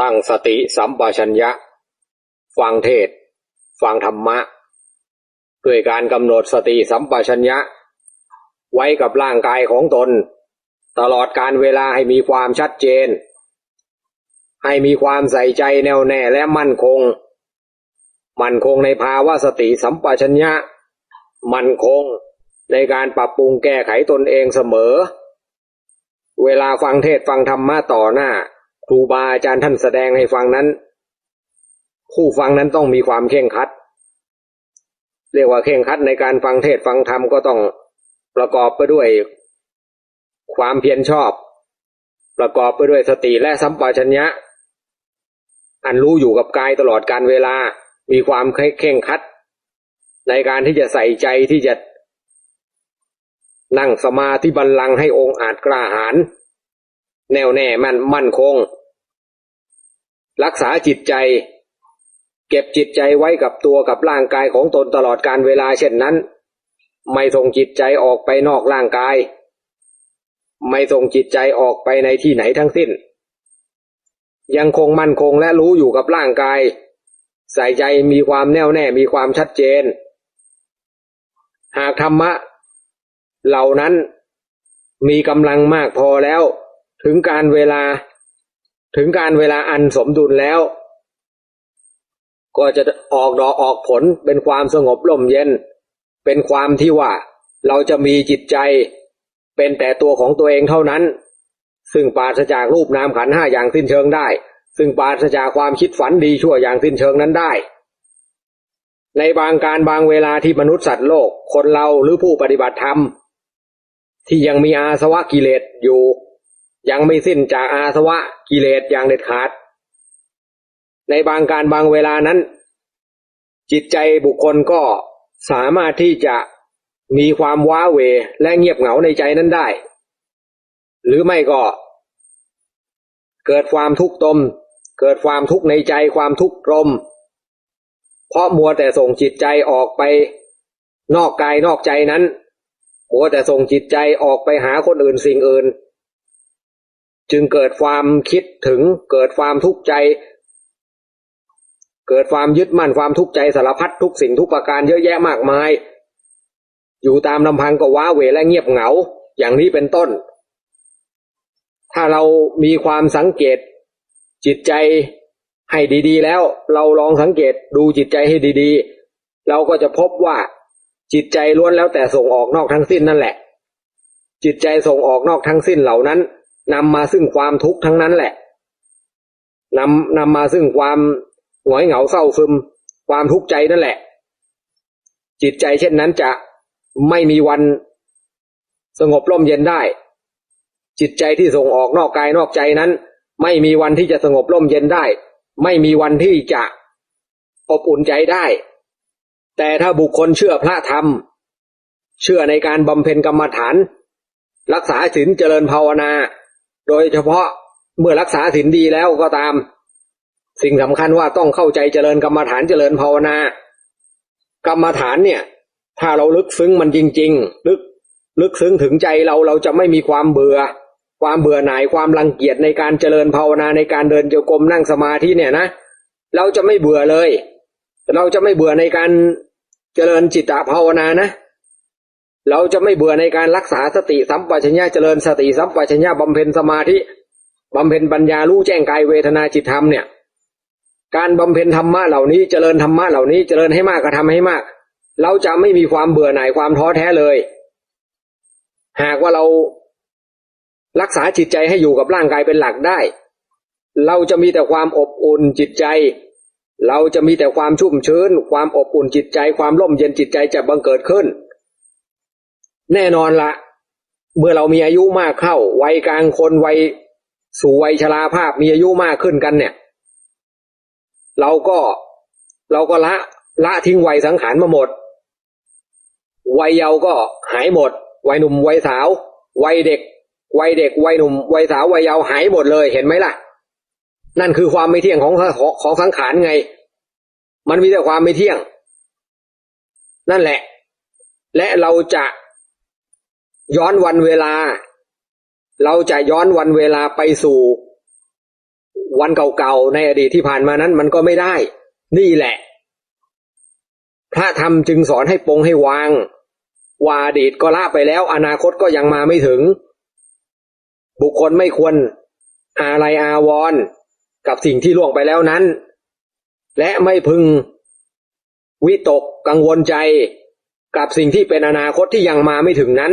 ตั้งสติสัมปชัญญะ ฟังเทศ ฟังธรรมะ ด้วยการกำหนดสติสัมปชัญญะ ไว้กับร่างกายของตน ตลอดการเวลาให้มีความชัดเจน ให้มีความใส่ใจแน่วแน่และมั่นคง มั่นคงในภาวะสติสัมปชัญญะ มั่นคงในการปรับปรุงแก้ไขตนเองเสมอ เวลาฟังเทศฟังธรรมะต่อหน้า ครูบาอาจารย์ท่านแสดงให้ฟังนั้น ผู้ฟังนั้นต้องมีความเข่งคัด เรียกว่าเข่งคัดในการฟังเทศฟังธรรมก็ต้องประกอบไปด้วย ความเพียรชอบ ประกอบไปด้วยสติและสัมปชัญญะ อันรู้อยู่กับกายตลอดการเวลา มีความเข่งคัด ในการที่จะใส่ใจที่จะนั่งสมาธิบัลลังให้องค์อาจกล้าหาญ แน่วแน่มั่นมั่นคง รักษาจิตใจ เก็บจิตใจไว้กับตัวกับร่างกายของตนตลอดการเวลาเช่นนั้น ไม่ส่งจิตใจออกไปนอกร่างกาย ไม่ส่งจิตใจออกไปในที่ไหนทั้งสิ้น ยังคงมั่นคงและรู้อยู่กับร่างกาย ใส่ใจมีความแน่วแน่มีความชัดเจน หากธรรมะ เหล่านั้นมีกำลังมากพอแล้ว ถึงการเวลา ถึงการเวลาอันสมดุลแล้ว ก็จะออกดอกออกผลเป็นความสงบร่มเย็น เป็นความที่ว่า เราจะมีจิตใจ เป็นแต่ตัวของตัวเองเท่านั้น ซึ่งปราศจากรูปนามขันห้าอย่างสิ้นเชิงได้ ซึ่งปราศจากความคิดฝันดีชั่วอย่างสิ้นเชิงนั้นได้ในบางการบางเวลาที่มนุษย์สัตว์โลก คนเราหรือผู้ปฏิบัติธรรม ที่ยังมีอาสวะกิเลสอยู่ ยังไม่สิ้นจากอาสวะกิเลสอย่างเด็ดขาด ในบางการบางเวลานั้น จิตใจบุคคลก็สามารถที่จะมีความว้าเหวและเงียบเหงาในใจนั้นได้ หรือไม่ก็ เกิดความทุกข์ตม เกิดความทุกข์ในใจความทุกข์รม เพราะมัวแต่ส่งจิตใจออกไป นอกกายนอกใจนั้น มัวแต่ส่งจิตใจออกไปหาคนอื่นสิ่งอื่น จึงเกิดความคิดถึงเกิดความทุกข์ใจ เกิดความยึดมั่นความทุกข์ใจสารพัดทุกสิ่งทุกประการเยอะแยะมากมาย อยู่ตามลำพังก็ว้าเหวและเงียบเหงา อย่างนี้เป็นต้น ถ้าเรามีความสังเกต จิตใจให้ดีๆ แล้วเราลองสังเกตดูจิตใจให้ดีๆ เราก็จะพบว่าจิตใจล้วนแล้วแต่ส่งออกนอกทั้งสิ้นนั่นแหละ จิตใจส่งออกนอกทั้งสิ้นเหล่านั้น นำมาซึ่งความทุกข์ทั้งนั้นแหละนำนำมาซึ่งความหงอยเหงาเศร้าซึม ความทุกข์ใจนั่นแหละ จิตใจเช่นนั้นจะไม่มีวันสงบร่มเย็นได้ จิตใจที่ส่งออกนอกกายนอกใจนั้น ไม่มีวันที่จะสงบร่มเย็นได้ ไม่มีวันที่จะอบอุ่นใจได้ แต่ถ้าบุคคลเชื่อพระธรรม เชื่อในการบำเพ็ญกรรมฐาน รักษาศีลเจริญภาวนา โดยเฉพาะเมื่อรักษาศีลดีแล้วก็ตาม สิ่งสำคัญว่าต้องเข้าใจเจริญกรรมฐานเจริญภาวนากรรมฐานเนี่ย ถ้าเราลึกซึ้งมันจริง ๆ ลึกลึกซึ้งถึงใจเราเราจะไม่มีความเบื่อ ความเบื่อหน่ายความรังเกียจในการเจริญภาวนาในการเดินโยกรมนั่งสมาธิเนี่ยนะเราจะไม่เบื่อเลย เราจะไม่เบื่อในการเจริญจิตตภาวนานะ เราจะไม่เบื่อในการรักษาสติสัมปชัญญะเจริญสติสัมปชัญญะบำเพ็ญสมาธิบำเพ็ญปัญญารู้แจ้งกายเวทนาจิตธรรมเนี่ย การบำเพ็ญธรรมะเหล่านี้เจริญธรรมะเหล่านี้เจริญให้มากก็ทำให้มาก เราจะไม่มีความเบื่อหน่ายความท้อแท้เลย หากว่าเรารักษาจิตใจให้อยู่กับร่างกายเป็นหลักได้ เราจะมีแต่ความอบอุ่นจิตใจ เราจะมีแต่ความชุ่มชื้น ความอบอุ่นจิตใจ ความร่มเย็นจิตใจจะบังเกิดขึ้น แน่นอนละเมื่อเรามีอายุมากเข้า วัยกลางคนวัยสู่วัยชราภาพมีอายุมากขึ้นกันเนี่ย เราก็เราก็ละละทิ้งวัยสังขารมาหมด วัยเยาว์ก็หายหมด วัยหนุ่มวัยสาว วัยเด็ก วัยเด็ก วัยหนุ่ม วัยสาววัยเยาว์หายหมดเลยเห็นไหมล่ะ นั่นคือความไม่เที่ยงของของสังขารไง มันมีแต่ความไม่เที่ยง นั่นแหละ และเราจะ ย้อนวันเวลา เราจะย้อนวันเวลาไปสู่ วันเก่าๆในอดีตที่ผ่านมานั้น มันก็ไม่ได้ นี่แหละ พระธรรมจึงสอนให้ปรงให้วางว่าอดีตก็ละไปแล้ว อนาคตก็ยังมาไม่ถึง บุคคลไม่ควรอะไรอาวรกับสิ่งที่ล่วงไปแล้วนั้น และไม่พึง วิตกกังวลใจ กับสิ่งที่เป็นอนาคตที่ยังมาไม่ถึงนั้น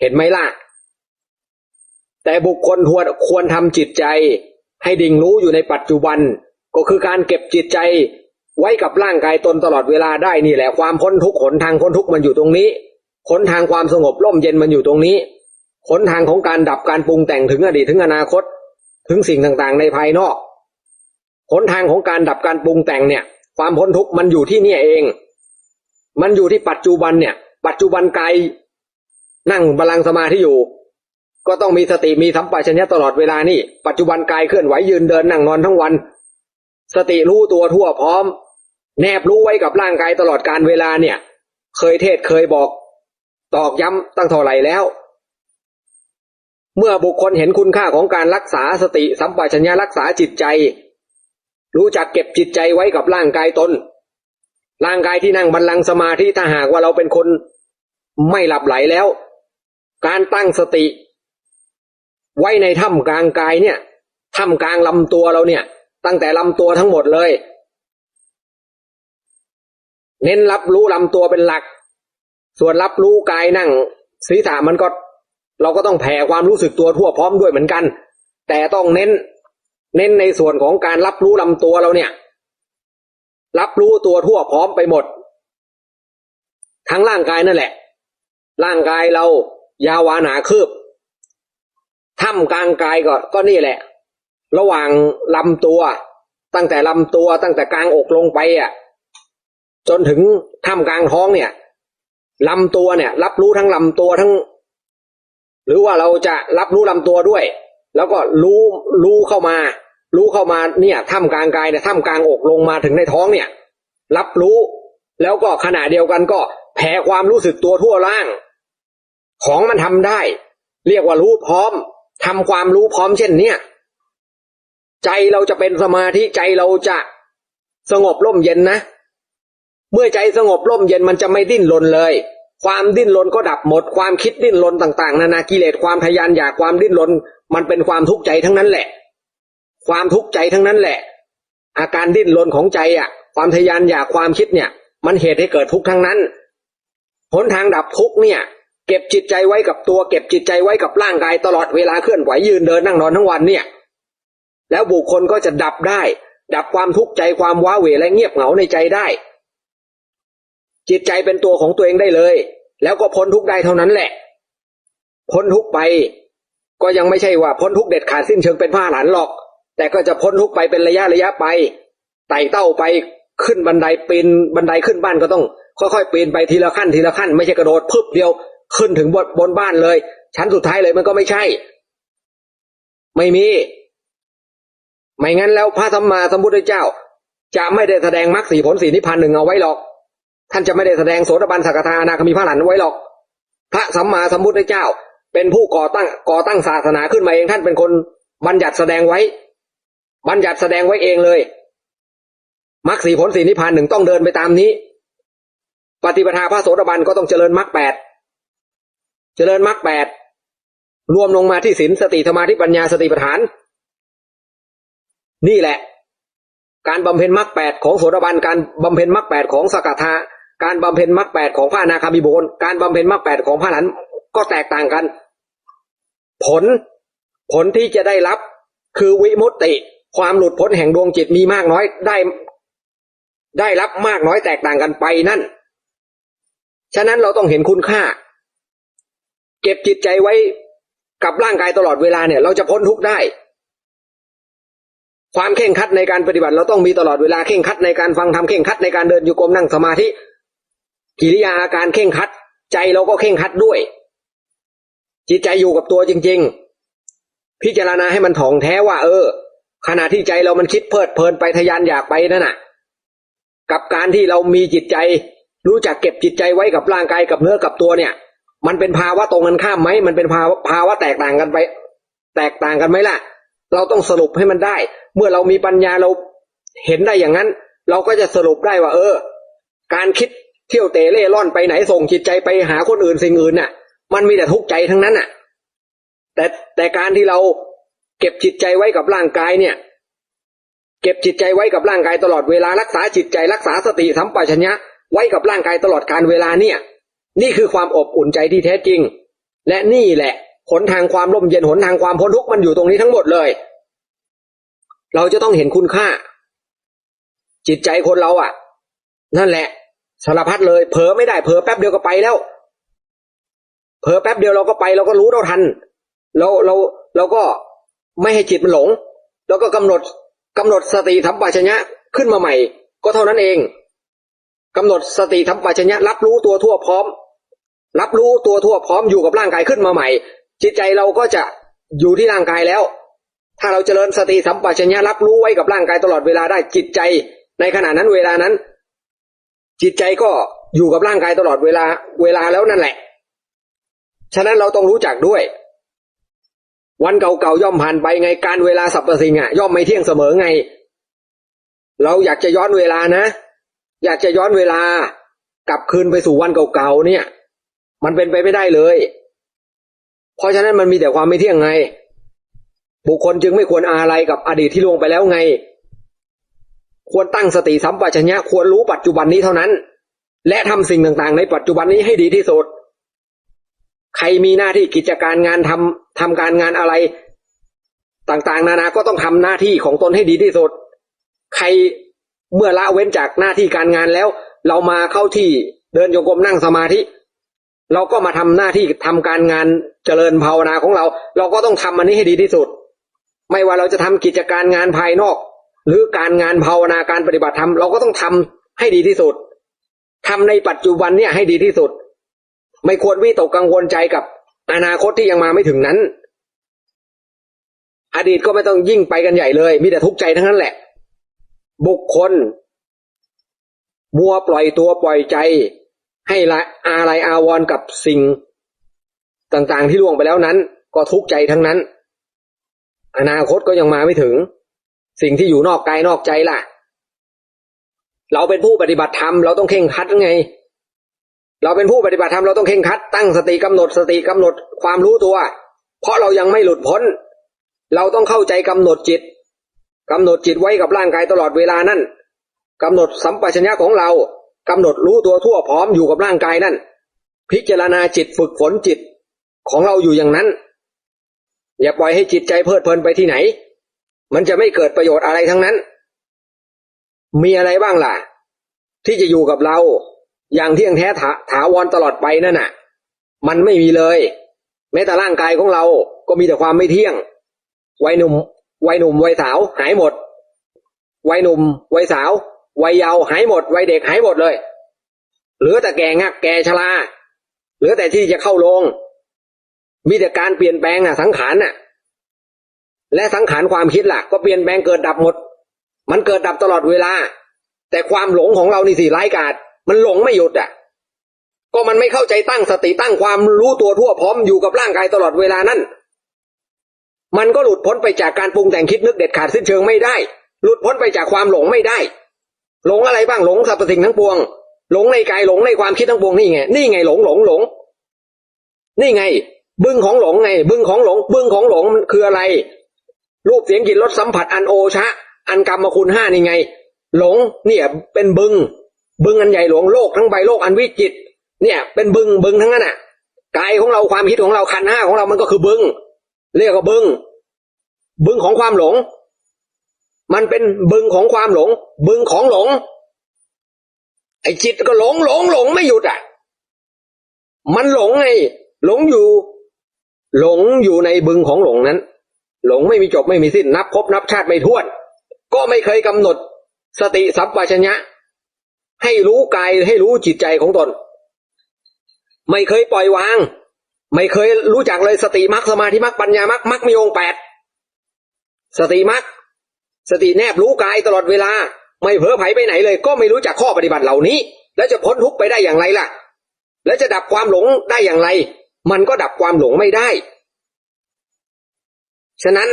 เห็นไหมล่ะ แต่บุคคลควรควรทำจิตใจ ให้ดิ่งรู้อยู่ในปัจจุบัน ก็คือการเก็บจิตใจ ไว้กับร่างกายตนตลอดเวลาได้นี่แหละความพ้นทุกข์หนทางพ้นทุกข์มันอยู่ตรงนี้หนทางความสงบร่มเย็นมันอยู่ตรงนี้หนทางของการดับการปรุงแต่งถึงอดีตถึงอนาคต ถึงสิ่งต่างๆ ในภายนอกหนทางของการดับการปรุงแต่งเนี่ย ความพ้นทุกข์มันอยู่ที่เนี่ยเอง มันอยู่ที่ปัจจุบันเนี่ย ปัจจุบันกาย นั่งบาลังก์สมาธิอยู่ ก็ต้องมีสติมีสัมปชัญญะตลอดเวลานี่ ปัจจุบันกายเคลื่อนไหวยืนเดินนั่งนอนทั้งวัน สติรู้ตัวทั่วพร้อม แนบรู้ไว้กับร่างกายตลอดการเวลาเนี่ย เคยเทศเคยบอก ตอกย้ำตั้งเท่าไหร่แล้ว เมื่อบุคคลเห็นคุณค่าของการรักษาสติสัมปชัญญะรักษาจิตใจ รู้จักเก็บจิตใจไว้กับร่างกายตนร่างกายที่นั่งบัลลังก์สมาธิถ้าหากว่าเราเป็นคนไม่หลับไหลแล้ว การตั้งสติ ไว้ในถ้ำกลางกายเนี่ยถ้ำกลางลำตัวเราเนี่ย ตั้งแต่ลำตัวทั้งหมดเลย เน้นรับรู้ลำตัวเป็นหลัก ส่วนรับรู้กายนั่งศีรษะมันก็ เราก็ต้องแผ่ความรู้สึกตัวทั่วพร้อมด้วยเหมือนกัน แต่ต้องเน้น เน้นในส่วนของการรับรู้ลำตัวเราเนี่ย รับรู้ตัวทั่วพร้อมไปหมด ทั้งร่างกายนั่นแหละ ร่างกายเรา ยาววานาคืบถ้ำกลางกายก็ก็นี่แหละ ระหว่างลำตัว ตั้งแต่ลำตัวตั้งแต่กลางอกลงไปอะ จนถึงถ้ำกลางท้องเนี่ยลำตัวเนี่ย รับรู้ทั้งลำตัวทั้ง หรือว่าเราจะรับรู้ลำตัวด้วย แล้วก็รู้รู้เข้ามา รู้เข้ามาเนี่ยถ้ำกลางกายเนี่ยถ้ำกลางอกลงมาถึงในท้องเนี่ย รับรู้ แล้วก็ขณะเดียวกันก็แผ่ความรู้สึกตัวทั่วร่าง ของมันทำได้ เรียกว่ารู้พร้อมทำความรู้พร้อมเช่นเนี้ยใจเราจะเป็นสมาธิใจเราจะสงบร่มเย็นนะ เมื่อใจสงบร่มเย็นมันจะไม่ดิ้นรนเลย ความดิ้นรนก็ดับหมด ความคิดดิ้นรนต่าง ๆ นานากิเลสความทยานอยากความดิ้นรน มันเป็นความทุกข์ใจทั้งนั้นแหละ ความทุกข์ใจทั้งนั้นแหละ อาการดิ้นรนของใจอะ ความทยานอยากความคิดเนี่ย มันเหตุให้เกิดทุกข์ทั้งนั้นหนทางดับทุกข์เนี่ย เก็บจิตใจไว้กับตัวเก็บจิตใจไว้กับร่างกายตลอดเวลาเคลื่อนไหวยืนเดินนั่งนอนทั้งวันเนี่ย แล้วบุคคลก็จะดับได้ ดับความทุกข์ใจความว้าเหวและเงียบเหงาในใจได้ จิตใจเป็นตัวของตัวเองได้เลย แล้วก็พ้นทุกข์ได้เท่านั้นแหละ พ้นทุกข์ไป ก็ยังไม่ใช่ว่าพ้นทุกข์เด็ดขาดสิ้นเชิงเป็นผ้าหลันหรอก แต่ก็จะพ้นทุกข์ไปเป็นระยะระยะไปไต่เต้าไปขึ้นบันไดปีนบันไดขึ้นบ้านก็ต้อง ค่อยๆปีนไปทีละขั้นทีละขั้น ไม่ใช่กระโดดพึบเดียว ขึ้นถึงบนบนบ้านเลย ชั้นสุดท้ายเลยมันก็ไม่ใช่ ไม่มี ไม่งั้นแล้วพระสัมมาสัมพุทธเจ้า จะไม่ได้แสดงมรรคสีผลสีนิพพานหนึ่งเอาไว้หรอก ท่านจะไม่ได้แสดงโสดาบันสักทานาคามีพระหลันไว้หรอก พระสัมมาสัมพุทธเจ้า เป็นผู้ก่อตั้งก่อตั้งศาสนาขึ้นมาเองท่านเป็นคนบัญญัติแสดงไว้ บัญญัติแสดงไว้เองเลยมรรคสีผลสีนิพพานหนึ่งต้องเดินไปตามนี้ ปฏิปทาพระโสดาบันก็ต้องเจริญมรรคแปด เจริญมรรคแปดรวมลงมาที่ศีลสติธรรมาธิปัญญาสติปัฏฐาน นี่แหละ การบำเพ็ญมรรคแปดของโสดาบันการบำเพ็ญมรรคแปดของสกทาการบำเพ็ญมรรคแปดของพระอนาคามีบุคการบำเพ็ญมรรคแปดของพระหลันก็แตกต่างกัน ผลผลที่จะได้รับคือวิมุตติ ความหลุดพ้นแห่งดวงจิตมีมากน้อยได้ ได้รับมากน้อยแตกต่างกันไปนั่น ฉะนั้นเราต้องเห็นคุณค่า เก็บจิตใจไว้กับร่างกายตลอดเวลาเนี่ย เราจะพ้นทุกข์ได้ ความเข่งคัดในการปฏิบัติ เราต้องมีตลอดเวลาเข่งคัดในการฟังทำเข่งคัดในการเดินโยกรมนั่งสมาธิกิริยาอาการเข่งคัด ใจเราก็เข่งคัดด้วย จิตใจอยู่กับตัวจริง ๆ พิจารณาให้มันถ่องแท้ว่า เออ ขณะที่ใจเรามันคิดเพลิดเพลินไปทยานอยากไปนั่นน่ะ กับการที่เรามีจิตใจ รู้จักเก็บจิตใจไว้กับร่างกายกับเนื้อกับตัวเนี่ย มันเป็นภาวะตรงกันข้ามไหมมันเป็นภาวะภาวะแตกต่างกันไป แตกต่างกันไหมล่ะ เราต้องสรุปให้มันได้ เมื่อเรามีปัญญาเราเห็นได้อย่างนั้น เราก็จะสรุปได้ว่า เออ การคิดเที่ยวเตะเล่ร่อนไปไหนส่งจิตใจไปหาคนอื่นสิ่งอื่นน่ะ มันมีแต่ทุกข์ใจทั้งนั้นน่ะ แต่แต่การที่เราเก็บจิตใจไว้กับร่างกายเนี่ย เก็บจิตใจไว้กับร่างกายตลอดเวลารักษาจิตใจรักษาสติสัมปชัญญะไว้กับร่างกายตลอดการเวลาเนี่ย นี่คือความอบอุ่นใจที่แท้จริง และนี่แหละหนทางความร่มเย็นหนทางความพ้นทุกข์มันอยู่ตรงนี้ทั้งหมดเลย เราจะต้องเห็นคุณค่า จิตใจคนเราอะ นั่นแหละสารพัดเลยเผลอไม่ได้เผลอแป๊บเดียวก็ไปแล้วเผลอแป๊บเดียวเราก็ไปเราก็รู้เราทัน เราเราเราก็ไม่ให้จิตมันหลง แล้วก็กำหนดกำหนดสติธรรมปัญญะขึ้นมาใหม่ ก็เท่านั้นเองกำหนดสติธรรมปัญญะรับรู้ตัวทั่วพร้อม รับรู้ตัวทั่วพร้อมอยู่กับร่างกายขึ้นมาใหม่ จิตใจเราก็จะอยู่ที่ร่างกายแล้ว ถ้าเราเจริญสติสัมปชัญญะรับรู้ไว้กับร่างกายตลอดเวลาได้จิตใจ ในขณะนั้นเวลานั้น จิตใจก็อยู่กับร่างกายตลอดเวลาเวลาแล้วนั่นแหละ ฉะนั้นเราต้องรู้จักด้วย วันเก่าๆย่อมผ่านไปไงการเวลาสรรพสิ่งอะย่อมไม่เที่ยงเสมอไง เราอยากจะย้อนเวลานะ อยากจะย้อนเวลากลับคืนไปสู่วันเก่าๆเนี่ย มันเป็นไปไม่ได้เลย เพราะฉะนั้นมันมีแต่ความไม่เที่ยงไง บุคคลจึงไม่ควรอาอะไรกับอดีตที่ล่วงไปแล้วไง ควรตั้งสติสัมปชัญญะควรรู้ปัจจุบันนี้เท่านั้น และทำสิ่งต่างๆ ในปัจจุบันนี้ให้ดีที่สุด ใครมีหน้าที่กิจการงานทำทำการงานอะไร ต่างๆ นานาก็ต้องทำหน้าที่ของตนให้ดีที่สุด ใครเมื่อละเว้นจากหน้าที่การงานแล้ว เรามาเข้าที่เดินโยกมนั่งสมาธิ เราก็มาทำหน้าที่ทำการงานเจริญภาวนาของเรา เราก็ต้องทำอันนี้ให้ดีที่สุด ไม่ว่าเราจะทำกิจการงานภายนอก หรือการงานภาวนาการปฏิบัติธรรมเราก็ต้องทำให้ดีที่สุดทำในปัจจุบันเนี่ยให้ดีที่สุด ไม่ควรวิตกกังวลใจกับอนาคตที่ยังมาไม่ถึงนั้น อดีตก็ไม่ต้องยิ่งไปกันใหญ่เลย มีแต่ทุกข์ใจทั้งนั้นแหละ บุคคล มัวปล่อยตัวปล่อยใจ ให้ละอะไรอาวรกับสิ่งต่างๆที่ล่วงไปแล้วนั้น ก็ทุกข์ใจทั้งนั้น อนาคตก็ยังมาไม่ถึง สิ่งที่อยู่นอกกายนอกใจล่ะ เราเป็นผู้ปฏิบัติธรรมเราต้องเข่งคัดไง เราเป็นผู้ปฏิบัติธรรมเราต้องเข่งคัด ตั้งสติกำหนดสติกำหนดความรู้ตัว เพราะเรายังไม่หลุดพ้น เราต้องเข้าใจกำหนดจิตกำหนดจิตไว้กับร่างกายตลอดเวลานั่นกำหนดสัมปชัญญะของเรา กำหนดรู้ตัวทั่วพร้อมอยู่กับร่างกายนั่น พิจารณาจิตฝึกฝนจิตของเราอยู่อย่างนั้น อย่าปล่อยให้จิตใจเพลิดเพลินไปที่ไหน มันจะไม่เกิดประโยชน์อะไรทั้งนั้น มีอะไรบ้างล่ะ ที่จะอยู่กับเรา อย่างเที่ยงแท้ถาถาวรตลอดไปนั่นน่ะ มันไม่มีเลย แม้แต่ร่างกายของเราก็มีแต่ความไม่เที่ยง วัยหนุ่ม วัยหนุ่ม วัยสาวหายหมด วัยหนุ่ม วัยสาว วัยเยาว์หายหมด วัยเด็กหายหมดเลย เหลือแต่แก่งักแก่ชรา เหลือแต่ที่จะเข้าโรงมีแต่การเปลี่ยนแปลงอะ สังขารน่ะ และสังขารความคิดล่ะ ก็เปลี่ยนแปลงเกิดดับหมด มันเกิดดับตลอดเวลา แต่ความหลงของเรานี่สิร้ายกาจมันหลงไม่หยุดอะ ก็มันไม่เข้าใจตั้งสติตั้งความรู้ตัวทั่วพร้อมอยู่กับร่างกายตลอดเวลานั้นมันก็หลุดพ้นไปจากการปรุงแต่งคิดนึกเด็ดขาดสิ้นเชิงไม่ได้ หลุดพ้นไปจากความหลงไม่ได้ หลงอะไรบ้างหลงสรรพสิ่งทั้งปวง หลงในกายหลงในความคิดทั้งปวงนี่ไงนี่ไงหลงหลงหลง นี่ไง บึ้งของหลงไง บึ้งของหลง บึ้งของหลงมันคืออะไร รูปเสียงกลิ่นรสสัมผัสอันโอชะ อันกรรมคุณห้านี่ไง หลงเนี่ย เป็นบึงบึงอันใหญ่หลวงโลกทั้งใบโลกอันวิจิตเนี่ย เป็นบึงบึงทั้งนั้นอะกายของเราความคิดของเราขันห้าของเรามันก็คือบึงเรียกว่าบึงบึงของความหลง มันเป็นบึงของความหลง บึงของหลง ไอ้จิตก็หลงหลงหลงไม่หยุดอะ มันหลงไงหลงอยู่ หลงอยู่ในบึงของหลงนั้น หลงไม่มีจบไม่มีสิ้นนับพบนับชาติไม่ถ้วน ก็ไม่เคยกำหนด สติสัมปชัญญะ ให้รู้กายให้รู้จิตใจของตน ไม่เคยปล่อยวาง ไม่เคยรู้จักเลยสติมรรคสมาธิมรรคปัญญามรรคมรรคมีองค์แปดสติมรรค สติแนบรู้กายตลอดเวลา ไม่เผลอไผไปไหนเลย ก็ไม่รู้จักข้อปฏิบัติเหล่านี้ แล้วจะพ้นทุกข์ไปได้อย่างไรล่ะ แล้วจะดับความหลงได้อย่างไร มันก็ดับความหลงไม่ได้ ฉะนั้น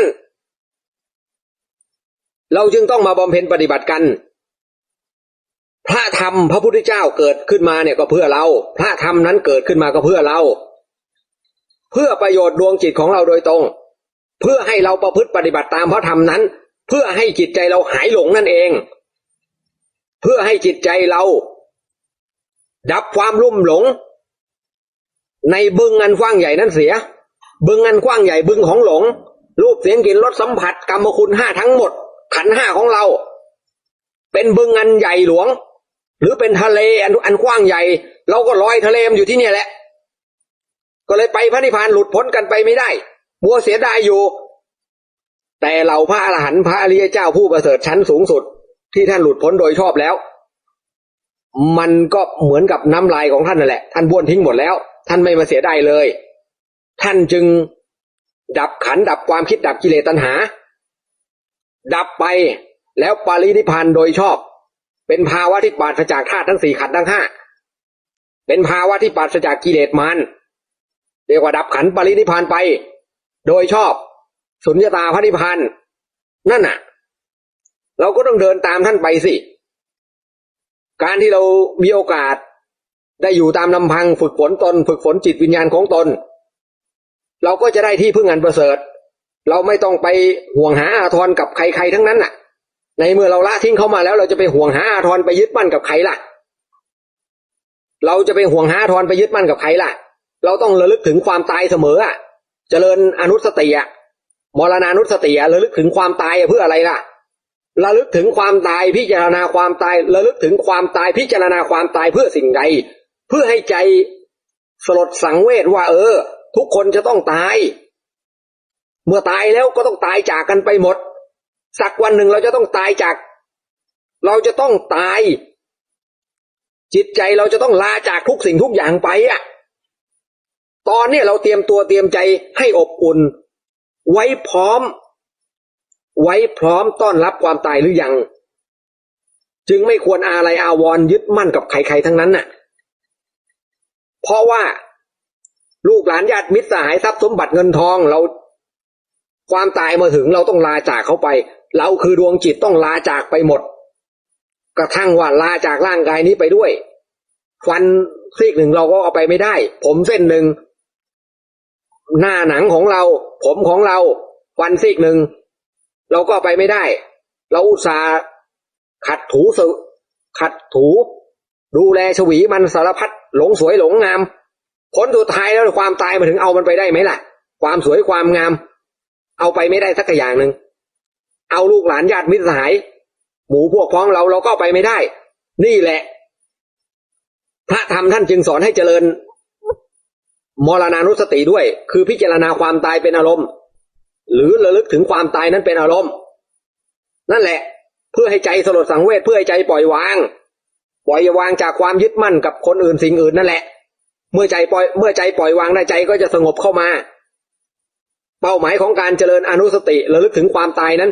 เราจึงต้องมาบำเพ็ญปฏิบัติกัน พระธรรมพระพุทธเจ้าเกิดขึ้นมาเนี่ยก็เพื่อเรา พระธรรมนั้นเกิดขึ้นมาก็เพื่อเรา เพื่อประโยชน์ดวงจิตของเราโดยตรง เพื่อให้เราประพฤติปฏิบัติตามพระธรรมนั้น เพื่อให้จิตใจเราหายหลงนั่นเอง เพื่อให้จิตใจเรา ดับความลุ่มหลง ในบึงอันกว้างใหญ่นั้นเสีย บึงอันกว้างใหญ่บึงของหลง รูปเสียงกลิ่นรสสัมผัสกรรมคุณห้าทั้งหมด ขันห้าของเรา เป็นบึงอันใหญ่หลวง หรือเป็นทะเลอันอันกว้างใหญ่ เราก็ลอยทะเลมอยู่ที่เนี่ยแหละ ก็เลยไปพระนิพพานหลุดพ้นกันไปไม่ได้บัวเสียดายอยู่ แต่เหล่าพระอรหันต์พระอริยเจ้าผู้ประเสริฐชั้นสูงสุด ที่ท่านหลุดพ้นโดยชอบแล้ว มันก็เหมือนกับน้ำลายของท่านนั่นแหละ ท่านบ้วนทิ้งหมดแล้ว ท่านไม่มาเสียดายเลย ท่านจึงดับขันดับความคิดดับกิเลสตัณหา ดับไปแล้วปรินิพพานโดยชอบ เป็นภาวะที่ปราศจากธาตุทั้งสี่ขันธ์ทั้งห้าเป็นภาวะที่ปราศจากกิเลสมารเรียกว่าดับขันธ์ปรินิพพานไป โดยชอบ สุญญตาพระนิพพานนั่นน่ะ เราก็ต้องเดินตามท่านไปสิ การที่เรามีโอกาสได้อยู่ตามลำพังฝึกฝนตน ฝึกฝนจิตวิญญาณของตน เราก็จะได้ที่พึ่งอันประเสริฐ เราไม่ต้องไปห่วงหาอาทรกับใครๆทั้งนั้นน่ะ ในเมื่อเราละทิ้งเขามาแล้ว เราจะไปห่วงหาอาทรไปยึดมั่นกับใครล่ะ เราจะไปห่วงหาอาทรไปยึดมั่นกับใครล่ะ เราต้องระลึกถึงความตายเสมออะเจริญอนุสติอะ มรณานุสติอะระลึกถึงความตายเพื่ออะไรล่ะระลึกถึงความตายพิจารณาความตายระลึกถึงความตายพิจารณาความตายเพื่อสิ่งใด เพื่อให้ใจสลดสังเวชว่า เออ ทุกคนจะต้องตาย เมื่อตายแล้วก็ต้องตายจากกันไปหมด สักวันหนึ่งเราจะต้องตายจาก เราจะต้องตาย จิตใจเราจะต้องลาจากทุกสิ่งทุกอย่างไปอะ ตอนนี้เราเตรียมตัวเตรียมใจให้อบอุ่น ไว้พร้อม ไว้พร้อมต้อนรับความตายหรือยัง จึงไม่ควรอาลัยอาวรยึดมั่นกับใครๆทั้งนั้นน่ะ เพราะว่าลูกหลานญาติมิตรสหายทรัพย์สมบัติเงินทองเรา ความตายมาถึงเราต้องลาจากเขาไป เราคือดวงจิตต้องลาจากไปหมด กระทั่งว่าลาจากร่างกายนี้ไปด้วย ฟันซีกหนึ่งเราก็เอาไปไม่ได้ ผมเส้นหนึ่ง หน้าหนังของเรา ผมของเราฟันซีกหนึ่งเราก็ไปไม่ได้ เราอุตส่าห์ขัดถูสึขัดถู ดูแลชวีมันสารพัดหลงสวยหลงงามผลสุดท้ายแล้วความตายมาถึงเอามันไปได้ไหมล่ะ ความสวยความงาม เอาไปไม่ได้สักอย่างหนึ่งเอาลูกหลานญาติมิตรสหาย หมูพวกพ้องเราเราก็ไปไม่ได้ นี่แหละ พระธรรมท่านจึงสอนให้เจริญ มรณานุสติด้วย คือพิจารณาความตายเป็นอารมณ์ หรือระลึกถึงความตายนั้นเป็นอารมณ์ นั่นแหละ เพื่อให้ใจสลดสังเวชเพื่อให้ใจปล่อยวาง ปล่อยวางจากความยึดมั่นกับคนอื่นสิ่งอื่นนั่นแหละ เมื่อใจปล่อยเมื่อใจปล่อยวางได้ใจก็จะสงบเข้ามา เป้าหมายของการเจริญอนุสติระลึกถึงความตายนั้น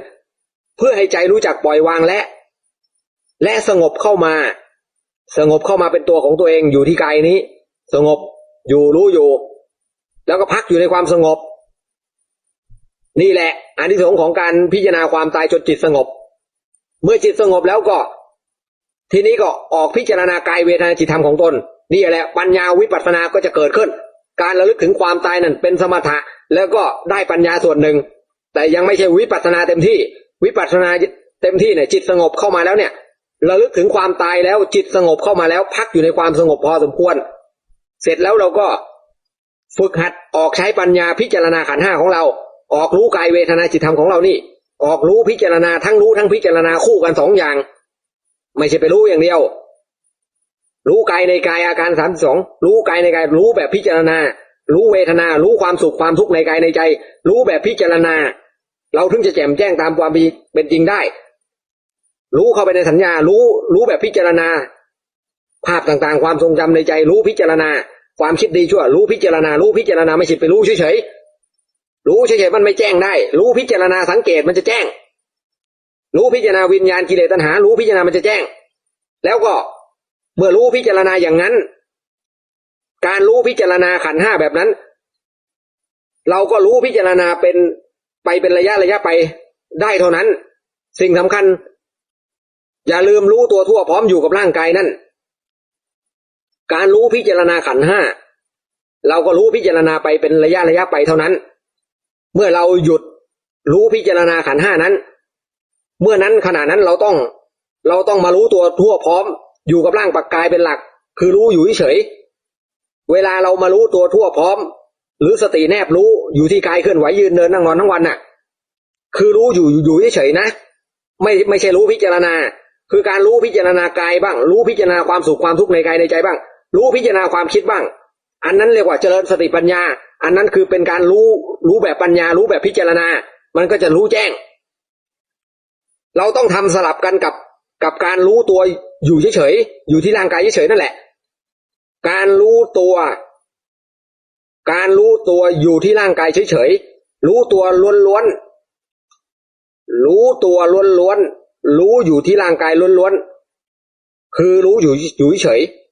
เพื่อให้ใจรู้จักปล่อยวางและ และสงบเข้ามา สงบเข้ามาเป็นตัวของตัวเองอยู่ที่กายนี้ สงบ อยู่รู้อยู่ แล้วก็พักอยู่ในความสงบ นี่แหละอันที่สงของการพิจารณาความตายจนจิตสงบ เมื่อจิตสงบแล้วก็ ทีนี้ก็ออกพิจารณากายเวทนาจิตธรรมของตน นี่แหละปัญญาวิปัสสนาก็จะเกิดขึ้น การระลึกถึงความตายนั้นเป็นสมถะ แล้วก็ได้ปัญญาส่วนหนึ่ง แต่ยังไม่ใช่วิปัสสนาเต็มที่ วิปัสสนาเต็มที่เนี่ยจิตสงบเข้ามาแล้วเนี่ยระลึกถึงความตายแล้วจิตสงบเข้ามาแล้ว พักอยู่ในความสงบพอสมควร เสร็จแล้วเราก็ฝึกหัดออกใช้ปัญญาพิจารณาขันห้าของเรา ออกรู้กายเวทนาจิตธรรมของเรานี่ ออกรู้พิจารณาทั้งรู้ทั้งพิจารณาคู่กันสองอย่าง ไม่ใช่ไปรู้อย่างเดียว รู้กายในกายอาการสามสองรู้กายในกายรู้แบบพิจารณา รู้เวทนา รู้ความสุขความทุกข์ในกายในใจ รู้แบบพิจารณา เราถึงจะแจ่มแจ้งตามความเป็นจริงได้ รู้เข้าไปในสัญญา รู้รู้แบบพิจารณา ภาพต่างๆ ความทรงจำในใจรู้พิจารณา ความคิดดีชั่ว รู้พิจารณา รู้พิจารณาไม่ใช่ไปรู้เฉยๆรู้เฉยๆมันไม่แจ้งได้ รู้พิจารณาสังเกตมันจะแจ้ง รู้พิจารณาวิญญาณกิเลสตัณหา รู้พิจารณามันจะแจ้ง แล้วก็เมื่อรู้พิจารณาอย่างนั้น การรู้พิจารณาขันห้าแบบนั้น เราก็รู้พิจารณาเป็นไปเป็นระยะระยะไปได้เท่านั้น สิ่งสำคัญ อย่าลืมรู้ตัวทั่วพร้อมอยู่กับร่างกายนั่น การรู้พิจารณาขันห้าเราก็รู้พิจารณาไปเป็นระยะระยะไปเท่านั้น เมื่อเราหยุดรู้พิจารณาขันห้านั้น เมื่อนั้นขณะนั้นเราต้องเราต้องมารู้ตัวทั่วพร้อม อยู่กับร่างปักกายเป็นหลัก คือรู้อยู่เฉย เวลาเรามารู้ตัวทั่วพร้อม หรือสติแนบรู้อยู่ที่กายเคลื่อนไหวยืนเดินนั่งนอนทั้งวันน่ะ คือรู้อยู่อยู่เฉยนะ ไม่ไม่ใช่รู้พิจารณา คือการรู้พิจารณากายบ้าง รู้พิจารณาความสุขความทุกข์ในกายในใจบ้าง รู้พิจารณาความคิดบ้าง อันนั้นเรียกว่าเจริญสติปัญญา อันนั้นคือเป็นการรู้รู้แบบปัญญา รู้แบบพิจารณา มันก็จะรู้แจ้ง เราต้องทำสลับกันกับกับการรู้ตัวอยู่เฉยๆอยู่ที่ร่างกายเฉยๆนั่นแหละ การรู้ตัว การรู้ตัวอยู่ที่ร่างกายเฉยๆรู้ตัวล้วนๆรู้ตัวล้วนๆรู้อยู่ที่ร่างกายล้วนๆคือรู้อยู่อยู่เฉยๆ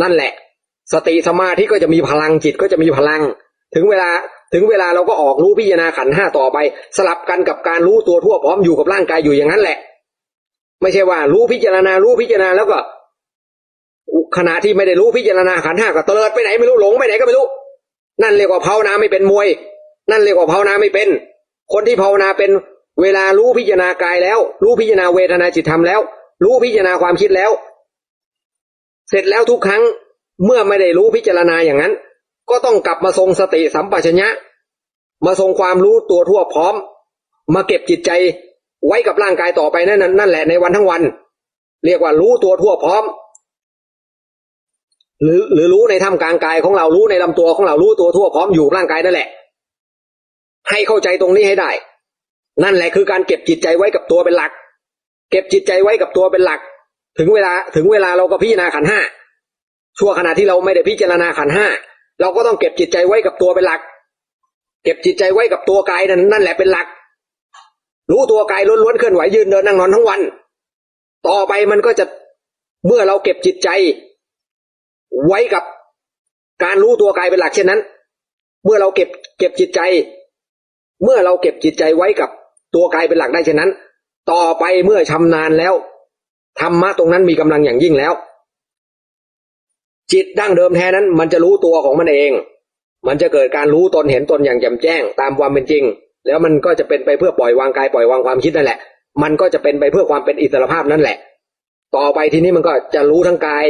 นั่นแหละ สติสมาธิก็จะมีพลังจิตก็จะมีพลัง ถึงเวลาถึงเวลาเราก็ออกรู้พิจารณาขันห้าต่อไป สลับกันกับการรู้ตัวทั่วพร้อมอยู่กับร่างกายอยู่อย่างนั้นแหละ ไม่ใช่ว่า รู้พิจารณารู้พิจารณาแล้วก็ขณะที่ไม่ได้รู้พิจารณาขันห้าก็เตลิดไปไหนไม่รู้หลงไปไหนก็ไม่รู้ นั่นเรียกว่าภาวนาไม่เป็นมวย นั่นเรียกว่าภาวนาไม่เป็น คนที่ภาวนาเป็นเวลารู้พิจารณากายแล้ว รู้พิจารณาเวทนาจิตธรรมแล้ว รู้พิจารณาความคิดแล้ว เสร็จแล้วทุกครั้งเมื่อไม่ได้รู้พิจารณาอย่างนั้น ก็ต้องกลับมาทรงสติสัมปชัญญะ มาทรงความรู้ตัวทั่วพร้อม มาเก็บจิตใจไว้กับร่างกายต่อไปนั่นนั่นแหละในวันทั้งวัน เรียกว่ารู้ตัวทั่วพร้อม หรือหรือรู้ในท่ามกลางกายของเรารู้ในลำตัวของเรารู้ตัวทั่วพร้อมอยู่ร่างกายนั่นแหละ ให้เข้าใจตรงนี้ให้ได้ นั่นแหละคือการเก็บจิตใจไว้กับตัวเป็นหลัก เก็บจิตใจไว้กับตัวเป็นหลัก ถึงเวลาถึงเวลาเราก็พิจารณาขันห้าชั่วขณะที่เราไม่ได้พิจารณาขันห้าเราก็ต้องเก็บจิตใจไว้กับตัวเป็นหลัก เก็บจิตใจไว้กับตัวกายนั่นนั่นแหละเป็นหลัก รู้ตัวกายล้วนๆเคลื่อนไหวยืนเดินนั่งนอนทั้งวัน ต่อไปมันก็จะเมื่อเราเก็บจิตใจ ไว้กับการรู้ตัวกายเป็นหลักเช่นนั้น เมื่อเราเก็บเก็บจิตใจ เมื่อเราเก็บจิตใจไว้กับตัวกายเป็นหลักได้เช่นนั้น ต่อไปเมื่อชำนาญแล้ว ธรรมะตรงนั้นมีกำลังอย่างยิ่งแล้ว จิตดั้งเดิมแท้นั้น มันจะรู้ตัวของมันเอง มันจะเกิดการรู้ตนเห็นตนอย่างแจ่มแจ้ง ตามความเป็นจริง แล้วมันก็จะเป็นไปเพื่อปล่อยวางกายปล่อยวางความคิดนั่นแหละ มันก็จะเป็นไปเพื่อความเป็นอิสรภาพนั่นแหละ ต่อไปทีนี้มันก็จะรู้ทั้งกาย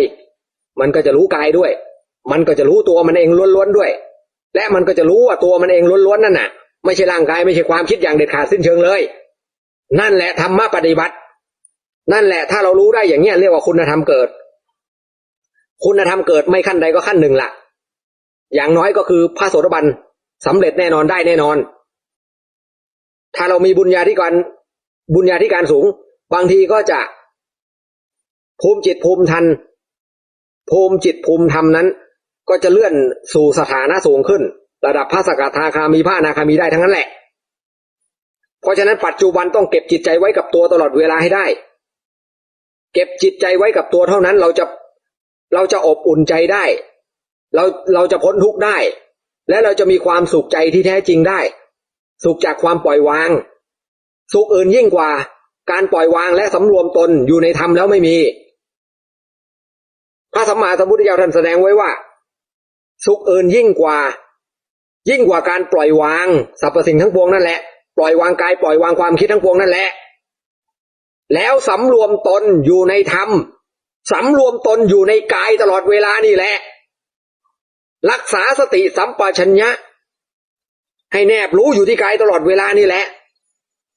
มันก็จะรู้กายด้วย มันก็จะรู้ตัวมันเองล้วนๆด้วย และมันก็จะรู้ว่าตัวมันเองล้วนๆนั่นน่ะ ไม่ใช่ร่างกายไม่ใช่ความคิดอย่างเด็ดขาดสิ้นเชิงเลย นั่นแหละธรรมะปฏิบัติ นั่นแหละถ้าเรารู้ได้อย่างเนี้ยเรียกว่าคุณธรรมเกิด คุณธรรมเกิดไม่ขั้นใดก็ขั้นหนึ่งละอย่างน้อยก็คือพระโสดาบันสำเร็จแน่นอนได้แน่นอน ถ้าเรามีบุญญาธิการบุญญาธิการสูง บางทีก็จะภูมิจิตภูมิทัน ภูมิจิตภูมิธรรมนั้น ก็จะเลื่อนสู่สถานะสูงขึ้น ระดับพระสกทาคามีพระนาคามีได้ทั้งนั้นแหละ เพราะฉะนั้นปัจจุบันต้องเก็บจิตใจไว้กับตัวตลอดเวลาให้ได้ เก็บจิตใจไว้กับตัวเท่านั้น เราจะเราจะอบอุ่นใจได้ เราเราจะพ้นทุกข์ได้ และเราจะมีความสุขใจที่แท้จริงได้ สุขจากความปล่อยวาง สุขอื่นยิ่งกว่า การปล่อยวางและสำรวมตนอยู่ในธรรมแล้วไม่มี พระสัมมาสัมพุทธเจ้าท่านแสดงไว้ว่า สุขอื่นยิ่งกว่า ยิ่งกว่าการปล่อยวางสรรพสิ่งทั้งปวงนั่นแหละ ปล่อยวางกายปล่อยวางความคิดทั้งปวงนั่นแหละ แล้วสำรวมตนอยู่ในธรรมสำรวมตนอยู่ในกายตลอดเวลานี่แหละ รักษาสติสัมปชัญญะ ให้แนบรู้อยู่ที่กายตลอดเวลานี่แหละ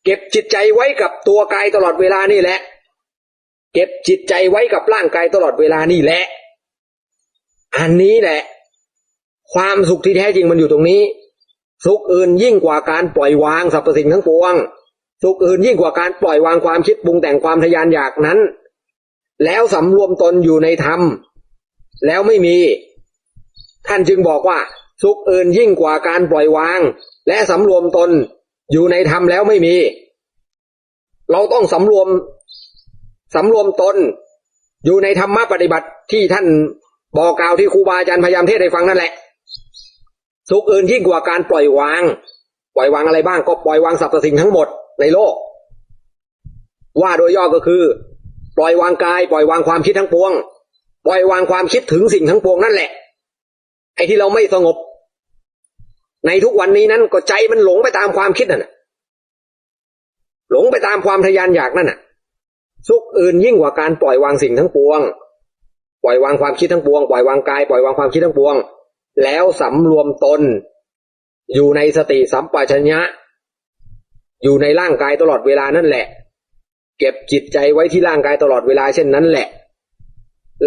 เก็บจิตใจไว้กับตัวกายตลอดเวลานี่แหละ เก็บจิตใจไว้กับร่างกายตลอดเวลานี่แหละ อันนี้แหละ ความสุขที่แท้จริงมันอยู่ตรงนี้ สุขอื่นยิ่งกว่าการปล่อยวางสรรพสิ่งทั้งปวง สุขอื่นยิ่งกว่าการปล่อยวางความคิดปรุงแต่งความทยานอยากนั้น แล้วสำรวมตนอยู่ในธรรม แล้วไม่มี ท่านจึงบอกว่า สุขอื่นยิ่งกว่าการปล่อยวาง และสำรวมตนอยู่ในธรรมแล้วไม่มี เราต้องสำรวมสำรวมตน อยู่ในธรรมะปฏิบัติที่ท่านบอกกล่าวที่ครูบาอาจารย์พยายามเทศน์ให้ฟังนั่นแหละ สุขอื่นยิ่งกว่าการปล่อยวาง ปล่อยวางอะไรบ้างก็ปล่อยวางสรรพสิ่งทั้งหมด ในโลก ว่าโดยย่อก็คือ ปล่อยวางกาย ปล่อยวางความคิดทั้งปวง ปล่อยวางความคิดถึงสิ่งทั้งปวงนั่นแหละ ไอ้ที่เราไม่สงบ ในทุกวันนี้นั้นก็ใจมันหลงไปตามความคิดนั่นนะหลงไปตามความทะยานอยากนั่นน่ะ สุขอื่นยิ่งกว่าการปล่อยวางสิ่งทั้งปวง ปล่อยวางความคิดทั้งปวง ปล่อยวางกาย ปล่อยวางความคิดทั้งปวง แล้วสำรวมตน อยู่ในสติสัมปชัญญะ อยู่ในร่างกายตลอดเวลานั่นแหละ เก็บจิตใจไว้ที่ร่างกายตลอดเวลาเช่นนั้นแหละ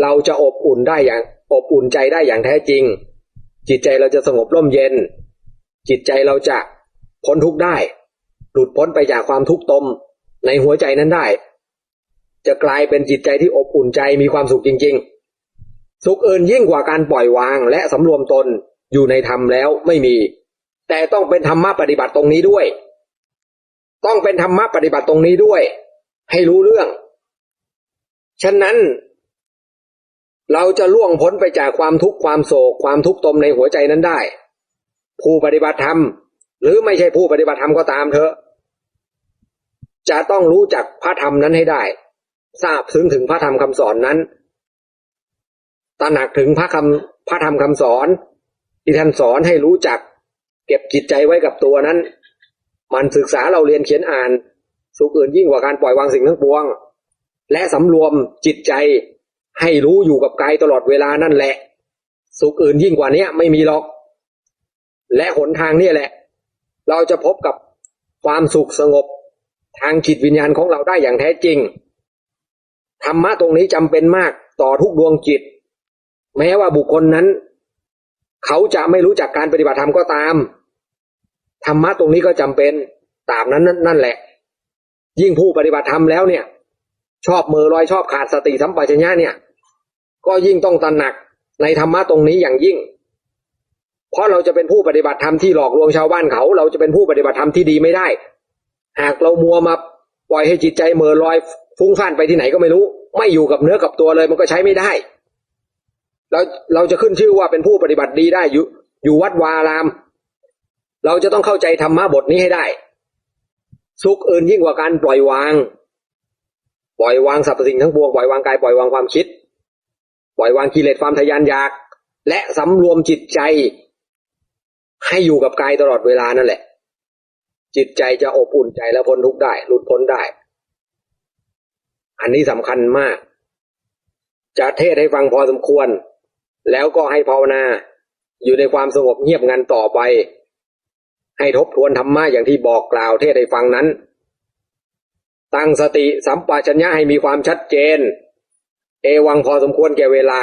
เราจะอบอุ่นได้อย่างอบอุ่นใจได้อย่างแท้จริง จิตใจเราจะสงบร่มเย็น จิตใจเราจะพ้นทุกข์ได้ หลุดพ้นไปจากความทุกข์ตมในหัวใจนั้นได้ จะกลายเป็นจิตใจที่อบอุ่นใจมีความสุขจริง ๆ สุขอื่นยิ่งกว่าการปล่อยวางและสำรวมตนอยู่ในธรรมแล้วไม่มี แต่ต้องเป็นธรรมะปฏิบัติตรงนี้ด้วย ต้องเป็นธรรมะปฏิบัติตรงนี้ด้วย ให้รู้เรื่อง ฉะนั้น เราจะล่วงพ้นไปจากความทุกข์ความโศกความทุกข์ตมในหัวใจนั้นได้ ผู้ปฏิบัติธรรม หรือไม่ใช่ผู้ปฏิบัติธรรมก็ตามเถอะ จะต้องรู้จักพระธรรมนั้นให้ได้ ทราบซึ้งถึงพระธรรมคำสอนนั้นตระหนักถึงพระคำพระธรรมคำสอน ที่ท่านสอนให้รู้จัก เก็บจิตใจไว้กับตัวนั้น มันศึกษาเราเรียนเขียนอ่าน สุขอื่นยิ่งกว่าการปล่อยวางสิ่งทั้งปวง และสำรวมจิตใจให้รู้อยู่กับกายตลอดเวลานั่นแหละ สุขอื่นยิ่งกว่านี้ไม่มีหรอก และหนทางนี่แหละ เราจะพบกับความสุขสงบ ทางจิตวิญญาณของเราได้อย่างแท้จริงธรรมะตรงนี้จำเป็นมากต่อทุกดวงจิต แม้ว่าบุคคลนั้น เขาจะไม่รู้จักการปฏิบัติธรรมก็ตาม ธรรมะตรงนี้ก็จำเป็นตามนั้นนั่นนนแหละ ยิ่งผู้ปฏิบัติธรรมแล้วเนี่ย ชอบมือลอยชอบขาดสติสัมปชัญญะเนี่ย ก็ยิ่งต้องตระหนักในธรรมะตรงนี้อย่างยิ่ง เพราะเราจะเป็นผู้ปฏิบัติธรรมที่หลอกลวงชาวบ้านเขา เราจะเป็นผู้ปฏิบัติธรรมที่ดีไม่ได้ หากเรามัวมาปล่อยให้จิตใจเมือลอยฟุ้งซ่านไปที่ไหนก็ไม่รู้ ไม่อยู่กับเนื้อกับตัวเลยมันก็ใช้ไม่ได้เราเราจะขึ้นชื่อว่าเป็นผู้ปฏิบัติดีได้อยู่ อยู่วัดวาอาราม เราจะต้องเข้าใจธรรมะบทนี้ให้ได้ สุขอื่นยิ่งกว่าการปล่อยวาง ปล่อยวางสรรพสิ่งทั้งปวงปล่อยวางกายปล่อยวางความคิด ปล่อยวางกิเลสความทะยานอยาก และสำรวมจิตใจ ให้อยู่กับกายตลอดเวลานั่นแหละ จิตใจจะอบอุ่นใจและพ้นทุกข์ได้ หลุดพ้นได้ อันนี้สำคัญมาก จะเทศให้ฟังพอสมควร แล้วก็ให้ภาวนาอยู่ในความสงบเงียบงันต่อไป ให้ทบทวนธรรมะอย่างที่บอกกล่าวเทศให้ฟังนั้น ตั้งสติสัมปชัญญะให้มีความชัดเจน เอวังพอสมควรแก่เวลา